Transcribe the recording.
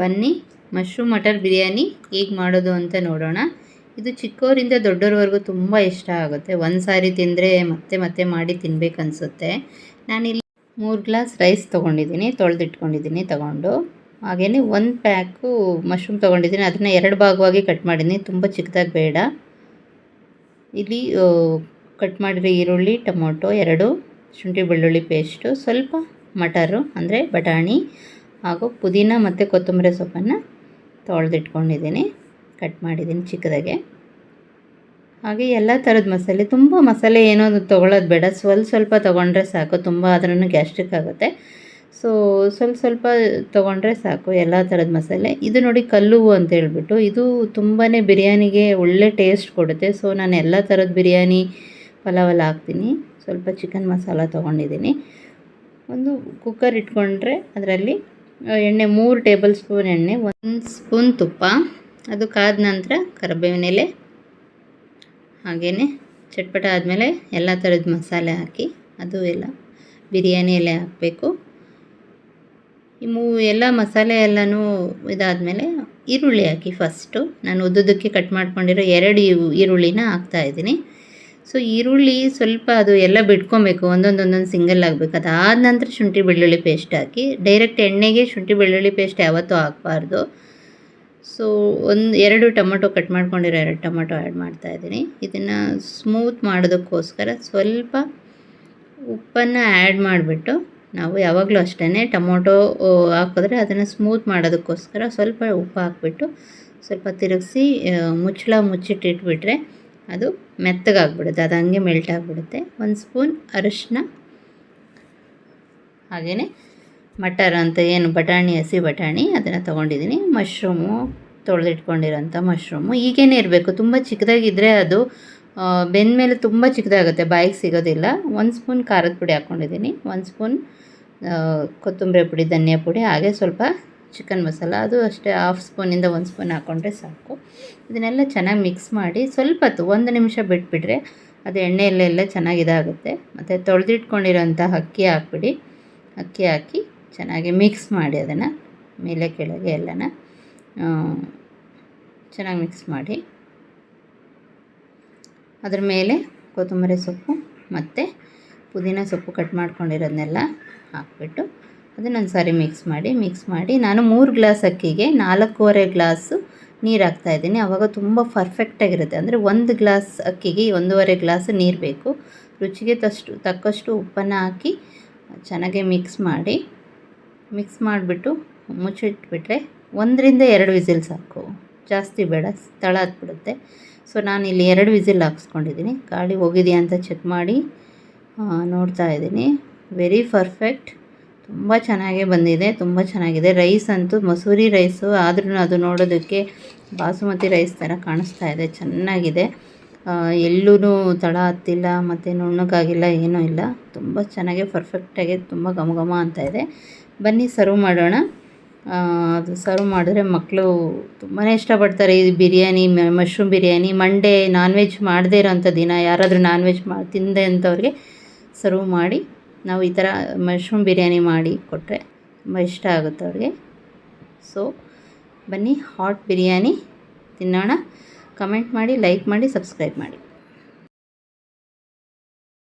ಬನ್ನಿ, ಮಶ್ರೂಮ್ ಮಟರ್ ಬಿರಿಯಾನಿ ಹೇಗೆ ಮಾಡೋದು ಅಂತ ನೋಡೋಣ. ಇದು ಚಿಕ್ಕವರಿಂದ ದೊಡ್ಡವ್ರವರೆಗೂ ತುಂಬ ಇಷ್ಟ ಆಗುತ್ತೆ. ಒಂದು ಸಾರಿ ತಿಂದರೆ ಮತ್ತೆ ಮತ್ತೆ ಮಾಡಿ ತಿನ್ಬೇಕು ಅನಿಸುತ್ತೆ ನಾನಿಲ್ಲಿ ಮೂರು ಗ್ಲಾಸ್ ರೈಸ್ ತೊಗೊಂಡಿದ್ದೀನಿ, ತೊಳೆದಿಟ್ಕೊಂಡಿದ್ದೀನಿ, ತಗೊಂಡು. ಹಾಗೆಯೇ ಒಂದು ಪ್ಯಾಕು ಮಶ್ರೂಮ್ ತೊಗೊಂಡಿದ್ದೀನಿ. ಅದನ್ನು ಎರಡು ಭಾಗವಾಗಿ ಕಟ್ ಮಾಡಿದ್ದೀನಿ. ತುಂಬ ಚಿಕ್ಕದಾಗಿ ಬೇಡ. ಇಲ್ಲಿ ಕಟ್ ಮಾಡಿರೋ ಈರುಳ್ಳಿ, ಟೊಮೊಟೊ, ಎರಡು ಶುಂಠಿ ಬೆಳ್ಳುಳ್ಳಿ ಪೇಸ್ಟು, ಸ್ವಲ್ಪ ಮಟರು, ಅಂದರೆ ಬಟಾಣಿ ಹಾಗೂ ಪುದೀನ ಮತ್ತು ಕೊತ್ತಂಬರಿ ಸೊಪ್ಪನ್ನು ತೊಳೆದಿಟ್ಕೊಂಡಿದ್ದೀನಿ. ಕಟ್ ಮಾಡಿದ್ದೀನಿ ಚಿಕ್ಕದಾಗೆ. ಹಾಗೆ ಎಲ್ಲ ಥರದ ಮಸಾಲೆ, ತುಂಬ ಮಸಾಲೆ ಏನೋ ತೊಗೊಳ್ಳೋದು ಬೇಡ. ಸ್ವಲ್ಪ ಸ್ವಲ್ಪ ತೊಗೊಂಡ್ರೆ ಸಾಕು, ತುಂಬ ಆದ್ರೂ ಗ್ಯಾಸ್ಟ್ರಿಕ್ ಆಗುತ್ತೆ. ಸೊ ಸ್ವಲ್ಪ ಸ್ವಲ್ಪ ತೊಗೊಂಡ್ರೆ ಸಾಕು ಎಲ್ಲ ಥರದ ಮಸಾಲೆ. ಇದು ನೋಡಿ ಕಲ್ಲು ಅಂತ ಹೇಳ್ಬಿಟ್ಟು, ಇದು ತುಂಬಾ ಬಿರಿಯಾನಿಗೆ ಒಳ್ಳೆ ಟೇಸ್ಟ್ ಕೊಡುತ್ತೆ. ಸೊ, ನಾನು ಎಲ್ಲ ಥರದ ಬಿರಿಯಾನಿ ಪಲಾವೆಲ್ಲ ಹಾಕ್ತೀನಿ. ಸ್ವಲ್ಪ ಚಿಕನ್ ಮಸಾಲ ತೊಗೊಂಡಿದ್ದೀನಿ. ಒಂದು ಕುಕ್ಕರ್ ಇಟ್ಕೊಂಡ್ರೆ ಅದರಲ್ಲಿ ಎಣ್ಣೆ, ಮೂರು ಟೇಬಲ್ ಸ್ಪೂನ್ ಎಣ್ಣೆ, ಒಂದು ಸ್ಪೂನ್ ತುಪ್ಪ. ಅದು ಕಾದ ನಂತರ ಕರಿಬೇವಿನ ಎಲೆ ಹಾಗೆಯೇ ಚಟ್ಪಟ ಆದಮೇಲೆ ಎಲ್ಲ ಥರದ ಮಸಾಲೆ ಹಾಕಿ, ಅದು ಎಲ್ಲ ಬಿರಿಯಾನಿ ಎಲೆ ಹಾಕಬೇಕು. ಈ ಮೂ, ಎಲ್ಲ ಮಸಾಲೆ ಎಲ್ಲನೂ ಇದಾದಮೇಲೆ ಈರುಳ್ಳಿ ಹಾಕಿ ಫಸ್ಟು ನಾನು ಉದ್ದುದಕ್ಕೆ ಕಟ್ ಮಾಡ್ಕೊಂಡಿರೋ ಎರಡು ಈರುಳ್ಳಿನ ಹಾಕ್ತಾಯಿದ್ದೀನಿ ಸೊ ಈರುಳ್ಳಿ ಸ್ವಲ್ಪ ಅದು ಎಲ್ಲ ಬಿಟ್ಕೊಬೇಕು. ಒಂದೊಂದೊಂದೊಂದು ಒಂದೊಂದು ಸಿಂಗಲ್ ಆಗಬೇಕು. ಅದಾದ ನಂತರ ಶುಂಠಿ ಬೆಳ್ಳುಳ್ಳಿ ಪೇಸ್ಟ್ ಹಾಕಿ ಡೈರೆಕ್ಟ್ ಎಣ್ಣೆಗೆ ಶುಂಠಿ ಬೆಳ್ಳುಳ್ಳಿ ಪೇಸ್ಟ್ ಯಾವತ್ತೂ ಹಾಕಬಾರ್ದು. ಸೊ ಒಂದು ಎರಡು ಟೊಮೊಟೊ ಕಟ್ ಮಾಡ್ಕೊಂಡಿರೋ ಎರಡು ಟೊಮೊಟೊ ಆ್ಯಡ್ ಮಾಡ್ತಾಯಿದ್ದೀನಿ ಇದನ್ನು ಸ್ಮೂತ್ ಮಾಡೋದಕ್ಕೋಸ್ಕರ ಸ್ವಲ್ಪ ಉಪ್ಪನ್ನು ಆ್ಯಡ್ ಮಾಡಿಬಿಟ್ಟು, ನಾವು ಯಾವಾಗಲೂ ಅಷ್ಟೇ ಟೊಮೊಟೊ ಹಾಕಿದ್ರೆ ಅದನ್ನು ಸ್ಮೂತ್ ಮಾಡೋದಕ್ಕೋಸ್ಕರ ಸ್ವಲ್ಪ ಉಪ್ಪು ಹಾಕ್ಬಿಟ್ಟು ಸ್ವಲ್ಪ ತಿರುಗಿಸಿ ಮುಚ್ಚಳ ಮುಚ್ಚಿಟ್ಟಿಟ್ಬಿಟ್ರೆ ಅದು ಮೆತ್ತಗಾಗ್ಬಿಡುತ್ತೆ, ಅದು ಹಂಗೆ ಮೆಲ್ಟ್ ಆಗಿಬಿಡುತ್ತೆ. ಒಂದು ಸ್ಪೂನ್ ಅರಿಶಿನ ಹಾಗೆಯೇ ಮಟರ್ ಅಂತ ಏನು, ಬಟಾಣಿ, ಹಸಿ ಬಟಾಣಿ ಅದನ್ನು ತೊಗೊಂಡಿದ್ದೀನಿ. ಮಶ್ರೂಮು ತೊಳೆದಿಟ್ಕೊಂಡಿರೋಂಥ ಮಶ್ರೂಮು ಈಗೇನೇ ಇರಬೇಕು, ತುಂಬ ಚಿಕ್ಕದಾಗಿದ್ದರೆ ಅದು ಬೆಂದಮೇಲೆ ತುಂಬ ಚಿಕ್ಕದಾಗುತ್ತೆ, ಬಾಯಿಗೆ ಸಿಗೋದಿಲ್ಲ. ಒಂದು ಸ್ಪೂನ್ ಖಾರದ ಪುಡಿ ಹಾಕ್ಕೊಂಡಿದ್ದೀನಿ ಒಂದು ಸ್ಪೂನ್ ಕೊತ್ತಂಬರಿ ಪುಡಿ, ಧನಿಯಾ ಪುಡಿ, ಹಾಗೆ ಸ್ವಲ್ಪ ಚಿಕನ್ ಮಸಾಲ, ಅದು ಅಷ್ಟೇ ಹಾಫ್ ಸ್ಪೂನಿಂದ ಒಂದು ಸ್ಪೂನ್ ಹಾಕ್ಕೊಂಡ್ರೆ ಸಾಕು. ಇದನ್ನೆಲ್ಲ ಚೆನ್ನಾಗಿ ಮಿಕ್ಸ್ ಮಾಡಿ ಸ್ವಲ್ಪ ಹೊತ್ತು, ಒಂದು ನಿಮಿಷ ಬಿಟ್ಬಿಟ್ರೆ ಅದು ಎಣ್ಣೆಯಲ್ಲೆಲ್ಲ ಚೆನ್ನಾಗಿ ಇದಾಗುತ್ತೆ. ಮತ್ತು ತೊಳೆದಿಟ್ಕೊಂಡಿರೋಂಥ ಅಕ್ಕಿ ಹಾಕ್ಬಿಡಿ. ಅಕ್ಕಿ ಹಾಕಿ ಚೆನ್ನಾಗಿ ಮಿಕ್ಸ್ ಮಾಡಿ ಅದನ್ನು, ಮೇಲೆ ಕೆಳಗೆ ಎಲ್ಲನ ಚೆನ್ನಾಗಿ ಮಿಕ್ಸ್ ಮಾಡಿ. ಅದ್ರ ಮೇಲೆ ಕೊತ್ತಂಬರಿ ಸೊಪ್ಪು ಮತ್ತು ಪುದೀನ ಸೊಪ್ಪು ಕಟ್ ಮಾಡ್ಕೊಂಡಿರೋದನ್ನೆಲ್ಲ ಹಾಕ್ಬಿಟ್ಟು ಅದನ್ನೊಂದು ಸಾರಿ ಮಿಕ್ಸ್ ಮಾಡಿ ಮಿಕ್ಸ್ ಮಾಡಿ ನಾನು ಮೂರು ಗ್ಲಾಸ್ ಅಕ್ಕಿಗೆ ನಾಲ್ಕೂವರೆ ಗ್ಲಾಸು ನೀರು ಹಾಕ್ತಾಯಿದ್ದೀನಿ ಆವಾಗ ತುಂಬ ಪರ್ಫೆಕ್ಟಾಗಿರುತ್ತೆ ಅಂದರೆ ಒಂದು ಗ್ಲಾಸ್ ಅಕ್ಕಿಗೆ ಒಂದೂವರೆ ಗ್ಲಾಸ್ ನೀರು ಬೇಕು. ರುಚಿಗೆ ತಷ್ಟು, ತಕ್ಕಷ್ಟು ಉಪ್ಪನ್ನು ಹಾಕಿ ಚೆನ್ನಾಗಿ ಮಿಕ್ಸ್ ಮಾಡಿ ಮಿಕ್ಸ್ ಮಾಡಿಬಿಟ್ಟು ಮುಚ್ಚಿಟ್ಬಿಟ್ರೆ ಒಂದರಿಂದ ಎರಡು ವಿಸಿಲ್ ಸಾಕು. ಜಾಸ್ತಿ ಬೇಡ ತಳ ಹತ್ಬಿಡುತ್ತೆ ಸೊ ನಾನು ಇಲ್ಲಿ ಎರಡು ವಿಸಿಲ್ ಹಾಕ್ಸ್ಕೊಂಡಿದ್ದೀನಿ. ಗಾಳಿ ಹೋಗಿದೆಯಾ ಅಂತ ಚೆಕ್ ಮಾಡಿ ನೋಡ್ತಾ ಇದ್ದೀನಿ. ವೆರಿ ಪರ್ಫೆಕ್ಟ್ ತುಂಬ ಚೆನ್ನಾಗೇ ಬಂದಿದೆ, ತುಂಬ ಚೆನ್ನಾಗಿದೆ. ರೈಸ್ ಅಂತೂ ಮಸೂರಿ ರೈಸು ಆದ್ರೂ ಅದು ನೋಡೋದಕ್ಕೆ ಬಾಸುಮತಿ ರೈಸ್ ಥರ ಕಾಣಿಸ್ತಾ ಇದೆ, ಚೆನ್ನಾಗಿದೆ. ಎಲ್ಲೂ ತಳ ಹತ್ತಿಲ್ಲ, ಮತ್ತು ನುಣ್ಣಕ್ಕಾಗಿಲ್ಲ ಏನೂ ಇಲ್ಲ. ತುಂಬ ಚೆನ್ನಾಗಿ ಪರ್ಫೆಕ್ಟಾಗಿ ತುಂಬ ಘಮ ಘಮ ಅಂತ ಇದೆ. ಬನ್ನಿ ಸರ್ವ್ ಮಾಡೋಣ. ಅದು ಸರ್ವ್ ಮಾಡಿದ್ರೆ ಮಕ್ಕಳು ತುಂಬಾ ಇಷ್ಟಪಡ್ತಾರೆ ಈ biryani mushroom biryani. Monday non veg ಮಾಡದೇ ಇರೋಂಥ ದಿನ, ಯಾರಾದರೂ ನಾನ್ ವೆಜ್ ಮಾಡಿ ತಿಂದೆ ಅಂಥವ್ರಿಗೆ ಸರ್ವ್ ಮಾಡಿ ನಾವು ಈ ಥರ ಮಶ್ರೂಮ್ ಬಿರಿಯಾನಿ ಮಾಡಿ ಕೊಟ್ಟರೆ ತುಂಬ ಇಷ್ಟ ಆಗುತ್ತೆ ಅವ್ರಿಗೆ. ಸೊ ಬನ್ನಿ ಹಾಟ್ ಬಿರಿಯಾನಿ ತಿನ್ನೋಣ. ಕಮೆಂಟ್ ಮಾಡಿ ಲೈಕ್ ಮಾಡಿ ಸಬ್ಸ್ಕ್ರೈಬ್ ಮಾಡಿ.